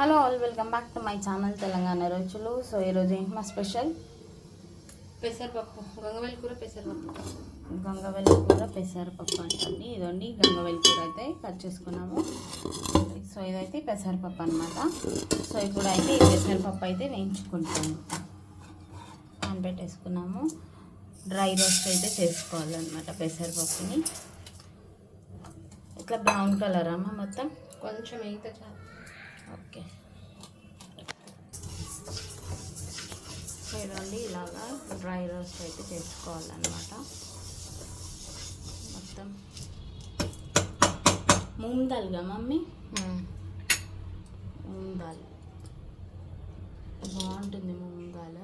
Hello all welcome back to my channel Telangana రుచులు so ఈరోజు ఏంటి మా స్పెషల్ పెసరపప్పు. గంగవల్లి కూర పెసరపప్పు. గంగవెల్లి కూర పెసరపప్పు అంటండి. ఇదండి గంగవెల్లి కూర అయితే కట్ చేసుకున్నాము. సో ఇదైతే పెసరపప్పు అనమాట సో ఇప్పుడు అయితే ఈ పెసరపప్పు అయితే వేయించుకుంటాము. పాన్ పెట్టేసుకున్నాము. డ్రై రోస్ట్ అయితే చేసుకోవాలన్నమాట పెసరపప్పుని. ఇట్లా బ్రౌన్ కలర్ అమ్మ మొత్తం? కొంచెం వేగితే చాలు. ఓకే. ఇదండి ఇలాగా డ్రై రోస్ట్ అయితే చేసుకోవాలన్నమాట. మొత్తం. మూంగ్ దాల్గా మమ్మీ? మూంగ్ దాల్ బాగుంటుంది మూంగ్ దాల్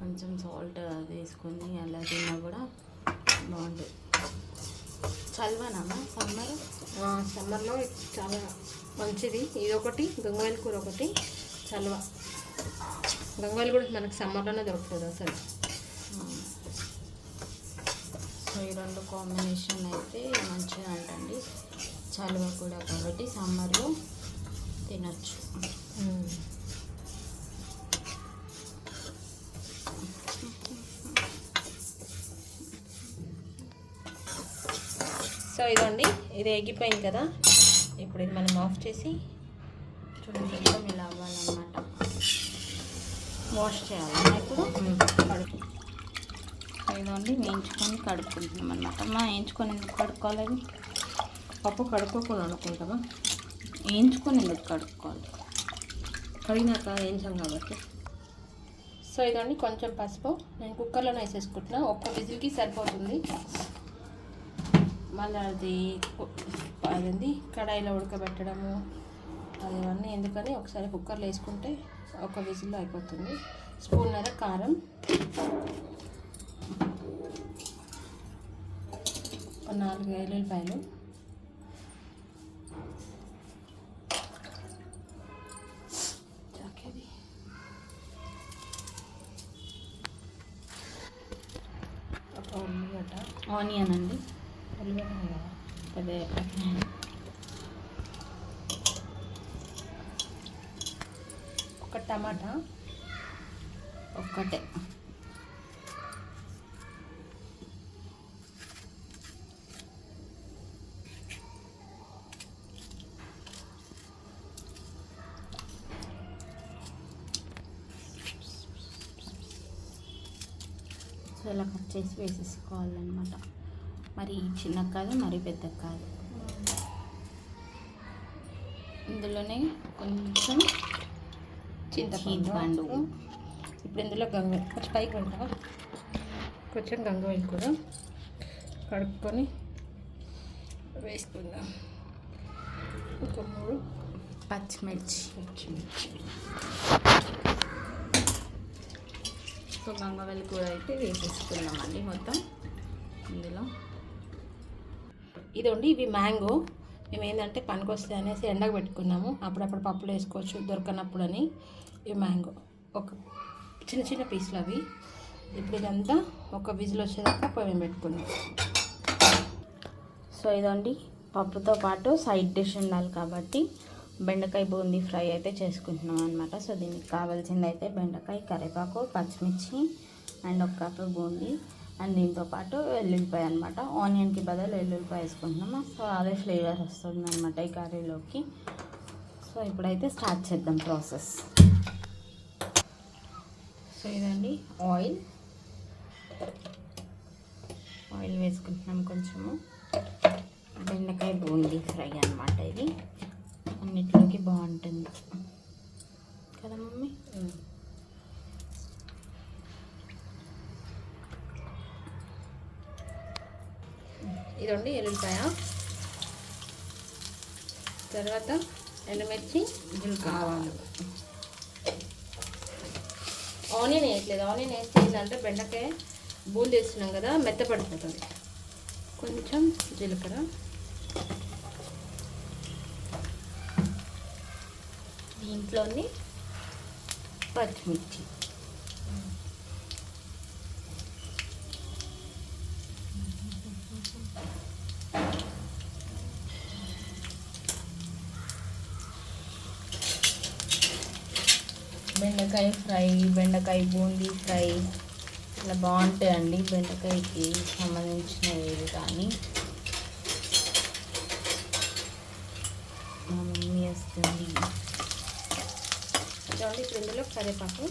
కొంచెం సాల్ట్ వేసుకొని అలా తిన్నా కూడా బాగుంటుంది. చల్వనమ్మా సమ్మర్? సమ్మర్లో చాలా మంచిది. ఇది ఒకటి గంగవల్లి కూర ఒకటి చల్వ. గంగవల్లి కూడా మనకు సమ్మర్లోనే దొరుకుతుంది అసలు. సో ఈ రెండు కాంబినేషన్ అయితే మంచిగా అంటండి చలువ కూడా కాబట్టి సమ్మర్లో తినచ్చు. సో ఇదండి ఇది ఎగిపోయింది కదా. ఇప్పుడు ఇది మనం ఆఫ్ చేసి చూడండి మొత్తం ఇలా అవ్వాలన్నమాట. వాష్ చేయాలి ఇప్పుడు? కడుపు ఇదండి వేయించుకొని కడుక్కుంటున్నాం అనమాట మా వేయించుకొని ఎందుకు కడుక్కోవాలి? పప్పు కడుక్కోకూడదు అనుకుంటామా వేయించుకొని ఎందుకు కడుక్కోవాలి? కడిగినాక వేయించాం కాబట్టి. సో ఇదండి కొంచెం పసుపు. నేను కుక్కర్లోనే వేసేసుకుంటున్నా. ఒక్క విజిల్కి సరిపోతుంది. మళ్ళీ అది అదేంది? కడాయిలో ఉడకబెట్టడము అవన్నీ ఎందుకని ఒకసారి కుక్కర్లో వేసుకుంటే ఒక విజిల్లో అయిపోతుంది. స్పూన్నర కారం. నాలుగు నాలుగు ఎల్లుల్లిపాయలు చాకేది ఒక ఉల్లిగడ్డ ఆనియన్ అండి ఉల్లిగడ్డ కదా అదే ఒక టమాటా ఒక్కటే. సో ఇలా కట్ చేసి వేసేసుకోవాలన్నమాట. మరి చిన్న కాదు మరి పెద్ద కాదు. ఇందులోనే కొంచెం చింతపండు. ఇప్పుడు ఇందులో గంగ కొంచెం పైకి వెళ్తావా కొంచెం గంగవల్లి కూడా కడుక్కొని వేసుకుందాం. ఒక మూడు పచ్చిమిర్చి. పచ్చిమిర్చి. సో గంగవల్లి కూర అయితే వేసేసుకున్నామండి మొత్తం ఇందులో. ఇదండి ఇవి మ్యాంగో. మేము ఏంటంటే పనికొస్తాయి అనేసి ఎండకు పెట్టుకున్నాము. అప్పుడప్పుడు పప్పులు వేసుకోవచ్చు దొరకనప్పుడు అని ఇవి మ్యాంగో. ఒక చిన్న చిన్న పీసులు అవి. ఇప్పుడు ఇదంతా ఒక విజిల్ వచ్చేదాకా పొయ్యి పెట్టుకున్నాం. సో ఇదండి పప్పుతో పాటు సైడ్ డిష్ ఉండాలి కాబట్టి బెండకాయ బూందీ ఫ్రై అయితే చేసుకుంటున్నాం అనమాట సో దీనికి కావాల్సింది అయితే బెండకాయ కరివేపాకు పచ్చిమిర్చి అండ్ ఒక కప్పు బూందీ. అండ్ దీంతో పాటు వెల్లుల్లిపాయ అనమాట ఆనియన్కి బదులు వెల్లుల్లిపాయ వేసుకుంటున్నాము. సో అదే ఫ్లేవర్ వస్తుంది అనమాట ఈ కర్రీలోకి. సో ఇప్పుడైతే స్టార్ట్ చేద్దాం ప్రాసెస్. సో ఇదండి ఆయిల్. ఆయిల్ వేసుకుంటున్నాం కొంచెము. బెండకాయ బూందీ ఫ్రై అనమాట ఇది. అన్నిట్లోకి బాగుంటుంది. కదా మమ్మీ? ఇదండి ఎల్లుల్లిపాయ. తర్వాత ఎండుమిర్చి ఆవాలు. ఆనియన్ వేయట్లేదు. ఆనియన్ వేస్తే ఏంటంటే బెండకాయ బూంది వేస్తున్నాం కదా మెత్తపడిపోతుంది కొంచెం జీలకర్ర. దీంట్లోని పచ్చిమిర్చి. బెండకాయ ఫ్రై బెండకాయ బూందీ ఫ్రై ఇలా బాగుంటాయండి బెండకాయకి సంబంధించినవి కానీ. మా మమ్మీ వస్తుంది. చూడండి ఇప్పుడు ఇందులో కరివేపాకు.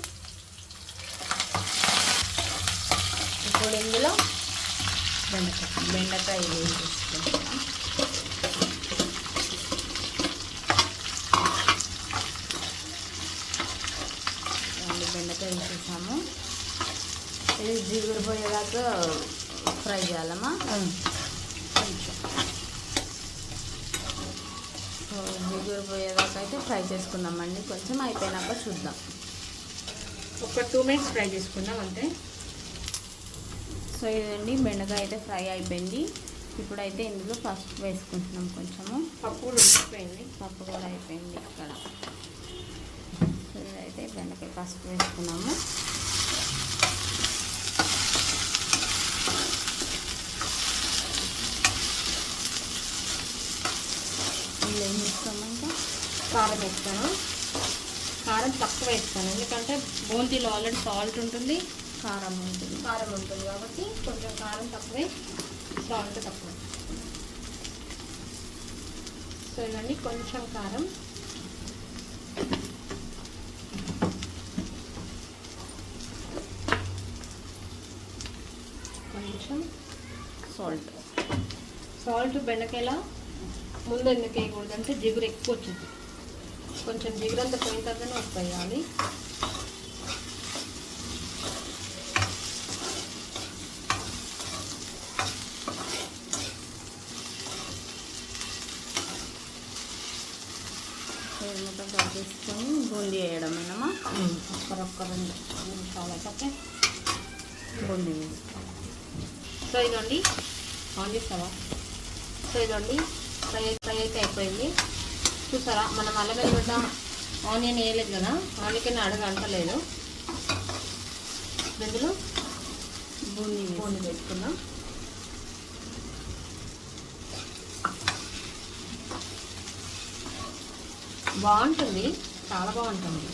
ఇప్పుడు ఇందులో బెండకాయ. బెండకాయ వేసుకుంటాం రెండు బెండకాయ వేసేసాము జిగురు పోయేదాకా ఫ్రై చేయాలమ్మా. జిగురు పోయేదాకా అయితే ఫ్రై చేసుకుందామండి. కొంచెం అయిపోయినాక చూద్దాం. ఒక టూ మినిట్స్ ఫ్రై చేసుకుందాం అంతే. సో ఇదండి బెండకాయ అయితే ఫ్రై అయిపోయింది. ఇప్పుడైతే ఇందులో పసుపు వేసుకుంటున్నాం కొంచెము. పప్పు కూడా ఉడికిపోయింది. పప్పు కూడా అయిపోయింది ఇక్కడ. సో ఇదైతే బెండకాయ పసుపు వేసుకున్నాము. అందులో ఏం వేస్తాము కారం వేస్తాను. కారం తక్కువ వేస్తాను. ఎందుకంటే బూందీలో ఆల్రెడీ సాల్ట్ ఉంటుంది కారం ఉంటుంది. కారం ఉంటుంది కాబట్టి కొంచెం కారం తక్కువే సాల్ట్ తక్కువ. సో ఇవన్నీ కొంచెం కారం. కొంచెం సాల్ట్ సాల్ట్ బెండకాయల? ముందు ఎందుకు వేయకూడదు అంటే జిగురు ఎక్కువ వచ్చింది. కొంచెం జిగురు అంతా పోయిన తర్వాతనే వస్తాయి కలిపేసుకొని బూందీ వేయడమేనమ్మా ఒక్కరొక్క రెండు నిమిషాలు అయితే బూందీ సో ఇదండి ఆన్ చేస్తావా సో ఇదండి ఫ్రై ఫ్రై అయితే అయిపోయింది. చూసారా? మనం అల్లం వెల్లిగడ్డ ఆనియన్ వేయలేదు కదా? ఆనియన్ అడగ అంటలేదు. ఇందులో బూందీ పూని పెట్టుకుందాం. బాగుంటుంది. చాలా బాగుంటుంది.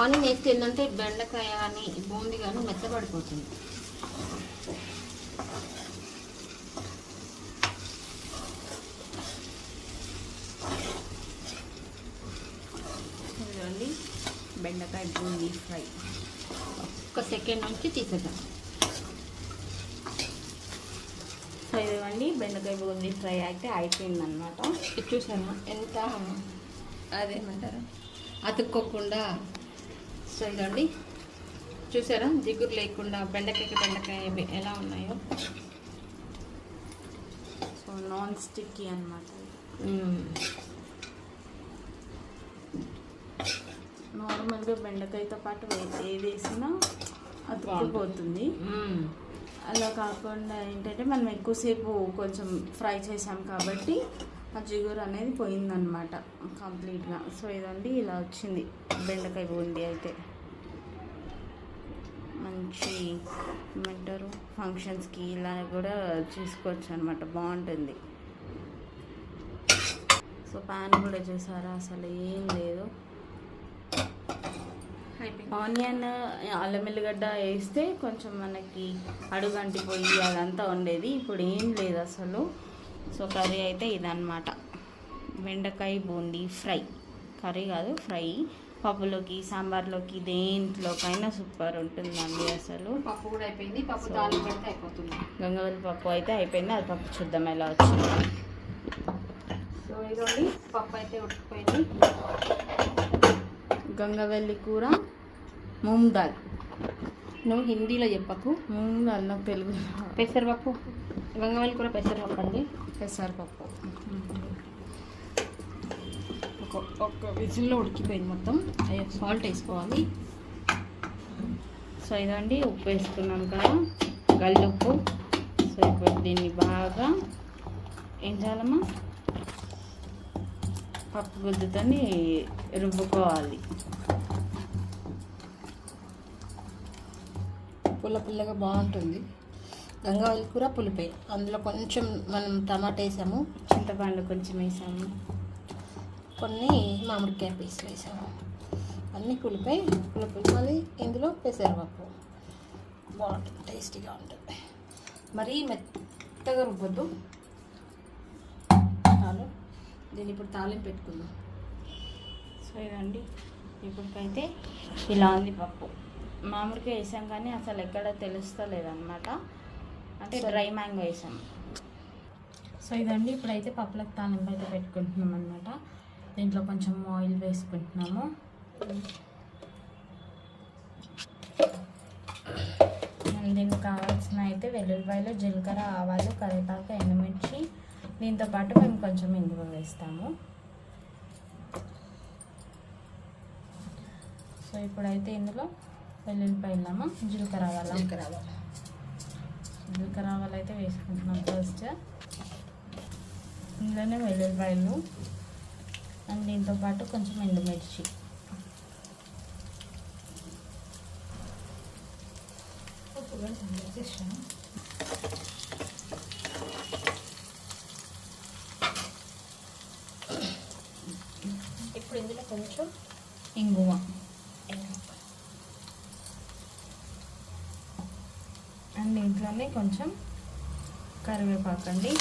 ఆనియన్ వేస్తే ఏంటంటే బెండకాయ కానీ బూందీ కానీ మెత్తబడిపోతుంది చూడండి బెండకాయ బూందీ ఫ్రై. ఒక సెకండ్ నుంచి తీసేద్దాం. సో ఇదిగోండి బెండకాయ బూందీ ఫ్రై అయితే అయిపోయిందనమాట ఇది చూసారా? ఎంత అదేమంటారు? అతుక్కోకుండా సో ఇదండి చూసారా? జిగురు లేకుండా బెండకాయకి బెండకాయ ఎలా ఉన్నాయో? సో నాన్ స్టిక్కీ అనమాట నార్మల్గా బెండకాయతో పాటు ఏది వేసినా అతుక్కుపోతుంది. అలా కాకుండా ఏంటంటే మనం ఎక్కువసేపు కొంచెం ఫ్రై చేసాం కాబట్టి ఆ జిగురు అనేది పోయిందనమాట కంప్లీట్గా. సో ఇదండి ఇలా వచ్చింది బెండకాయ బూందీ అయితే. మంచి ఏమంటారు ఫంక్షన్స్కి ఇలా కూడా చూసుకోవచ్చు అనమాట బాగుంటుంది. సో ప్యాన్ కూడా చూసారా? అసలు ఏం లేదు. ఆనియన్ అల్లం ఎల్లిగడ్డ వేస్తే కొంచెం మనకి అడుగంటిపోయి అదంతా ఉండేది. ఇప్పుడు ఏం లేదు అసలు. సో కర్రీ అయితే ఇదన్నమాట. బెండకాయ బూందీ ఫ్రై. కర్రీ కాదు ఫ్రై. పప్పులోకి సాంబార్లోకి దేంట్లోకైనా సూపర్ ఉంటుందండి అసలు. పప్పు కూడా అయిపోయింది. పప్పు పెడితే అయిపోతుంది. గంగవల్లి పప్పు అయితే అయిపోయింది. అది పప్పు చూద్దాం ఎలా వచ్చింది. సో ఇదండి పప్పు అయితే ఉడికిపోయింది. గంగవల్లి కూర మూంగ్ దాల్. నువ్వు హిందీలో చెప్పకు. మూంగ్ దాల్ నాకు తెలుగు పెసరపప్పు. గంగవల్లి కూడా పెసరపప్పు అండి. పెసరపప్పు. ఒక ఒక్క విజిల్లో ఉడికిపోయింది మొత్తం. అయ్యో సాల్ట్ వేసుకోవాలి. సో ఇదండి ఉప్పు వేసుకున్నాం కదా. గల్లి ఉప్పు సో ఇప్పుడు దీన్ని బాగా ఏం చేయాలమ్మా? పప్పు గుద్దుతోని రుబ్బుకోవాలి. పుల్ల పుల్లగా బాగుంటుంది. గంగావల్లి కూర పులిపే. అందులో కొంచెం మనం టమాటా వేసాము. చింతపండు కొంచెం వేసాము. కొన్ని మామిడికాయ పీసులు వేసాము. అన్నీ పులిపై పులుపు మళ్ళీ ఇందులో పెసరపప్పు. బాగుంటుంది టేస్టీగా ఉంటుంది. మరీ మెత్తగా రుబ్బొద్దు. దీన్ని ఇప్పుడు తాలింపు పెట్టుకుందాం. సో ఇదండి. ఇప్పటికైతే ఇలా ఉంది పప్పు. మామిడికాయ వేసాం కానీ అసలు ఎక్కడ తెలుస్తలేదన్నమాట. అంటే డ్రై మ్యాంగో వేసాం. సో ఇదండి ఇప్పుడైతే పప్పులకు తాలింపు అయితే పెట్టుకుంటున్నాం అనమాట దీంట్లో కొంచెం ఆయిల్ వేసుకుంటున్నాము. దీనికి కావాల్సిన అయితే వెల్లుల్లిపాయలు జీలకర్ర ఆవాలు కరివేపాకు దీంతో పాటు మేము కొంచెం ఇంగువ వేస్తాము. సో ఇప్పుడైతే ఇందులో వెల్లుల్లిపాయలము జీలకర్ర ఆవాల. జీలకర్ర ఆవాలు. అయితే వేసుకుంటున్నాం ఫస్ట్. ఇందులోనే వెల్లుల్లిపాయలు అండ్ దీంతో పాటు కొంచెం ఎండుమిర్చి. ఉప్పు కూడా వేసేసాను. ఇప్పుడు ఇందులో కొంచెం ఇంగువ అండ్ దీంట్లోనే కొంచెం కరివేపాకు అండి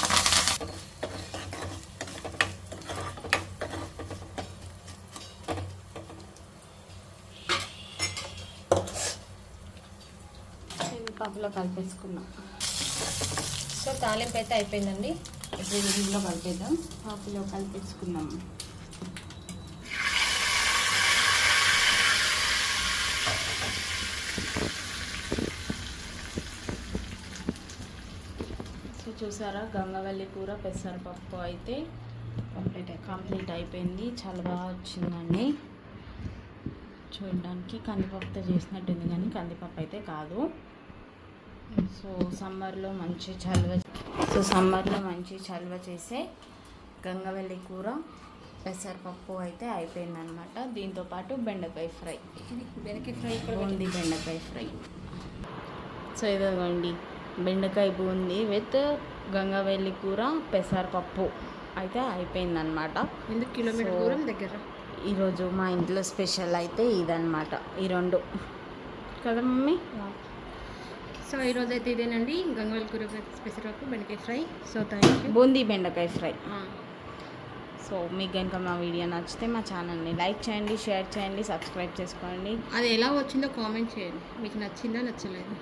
పప్పులో కలిపేసుకున్నాం. సో తాలింపు అయితే అయిపోయిందండి. ఇప్పుడు ఇందులో కలిపేద్దాం. పప్పులో కలిపేసుకున్నాం సో చూసారా? గంగవల్లి కూర పెసరపప్పు అయితే కంప్లీట్ అయిపోయింది కంప్లీట్ అయిపోయింది. చాలా బాగా వచ్చిందండి. చూడడానికి కందిపప్పుతో చేసినట్టుంది కానీ కందిపప్పు అయితే కాదు. సో సమ్మర్లో మంచి చల్వ సో సమ్మర్లో మంచి చల్వ చేసే గంగవల్లి కూర పెసరపప్పు అయితే అయిపోయిందనమాట దీంతోపాటు బెండకాయ ఫ్రై. బెనకి ఫ్రై బూందీ బెండకాయ ఫ్రై. సో ఇదిగోండి. బెండకాయ బూందీ విత్ గంగవల్లి కూర పెసరపప్పు అయితే అయిపోయిందనమాట కిలోమీటర్ దగ్గర? ఈరోజు మా ఇంట్లో స్పెషల్ అయితే ఇదన్నమాట ఈ రెండు. కదా మమ్మీ? సో ఈరోజు అయితే ఇదేనండి గంగవల్లి కూర పెసరపప్పు బెండకాయ fry. So thank you boondi బెండకాయ ఫ్రై. సో మీకు కనుక మా వీడియో నచ్చితే మా ఛానల్ని లైక్ చేయండి షేర్ చేయండి సబ్స్క్రైబ్ చేసుకోండి. అది ఎలా వచ్చిందో కామెంట్ చేయండి. మీకు నచ్చిందా నచ్చలేదు?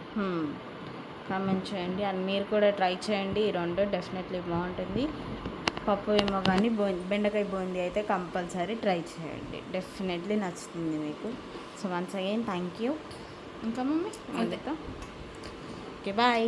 కామెంట్ చేయండి అండ్ మీరు కూడా ట్రై చేయండి. ఈ రెండు డెఫినెట్లీ బాగుంటుంది. పప్పు ఏమో కానీ బెండకాయ బూందీ అయితే కంపల్సరీ ట్రై చేయండి. డెఫినెట్లీ నచ్చుతుంది మీకు. So once again thank you ఇంకా మమ్మీ? అంతే. Okay bye.